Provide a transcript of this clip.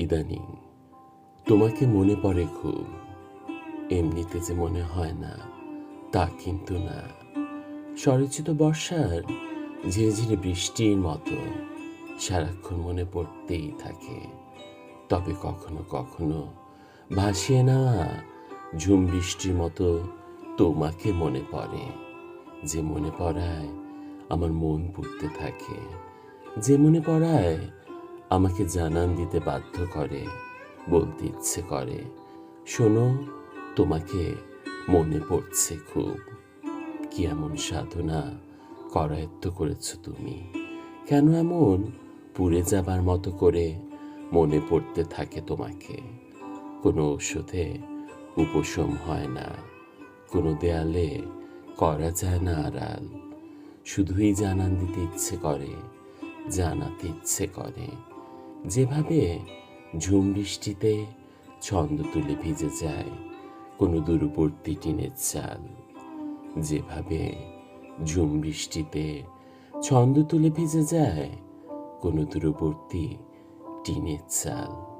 ইদানিং। তোমাকে মনে পড়ে খুব। এমনিতে যে মনে হয় না, তা কিন্তু না। স্বরচিত বর্ষার ঝিরে ঝিরে বৃষ্টির মতো সারাক্ষণ মনে পড়তেই থাকে। তবে কখনো কখনো ভাসিয়ে নেওয়া ঝুম বৃষ্টির মতো তোমাকে মনে পড়ে। যে মনে পড়ায় আমার মন পড়তে থাকে। যে মনে পড়ায় আমাকে জানান দিতে বাধ্য করে, বলতে ইচ্ছে করে। শোনো, তোমাকে মনে পড়ছে খুব। কি এমন সাধনা করায়ত্ত করেছ তুমি? কেন এমন? পুড়ে যাবার মতো করে মনে পড়তে থাকে তোমাকে। কোনো ওষুধে উপশম হয় না। কোনো দেয়ালে করা যায় না আড়াল। শুধুই জানান দিতে ইচ্ছে করে, জানাতে ইচ্ছে করে। যেভাবে ঝুম বৃষ্টিতে ছন্দ তুলে ভিজে যায়, কোনো দূরবর্তী টিনের চাল, যেভাবে ঝুম বৃষ্টিতে ছন্দ তুলে ভিজে যায়, কোনো দূরবর্তী টিনের চাল।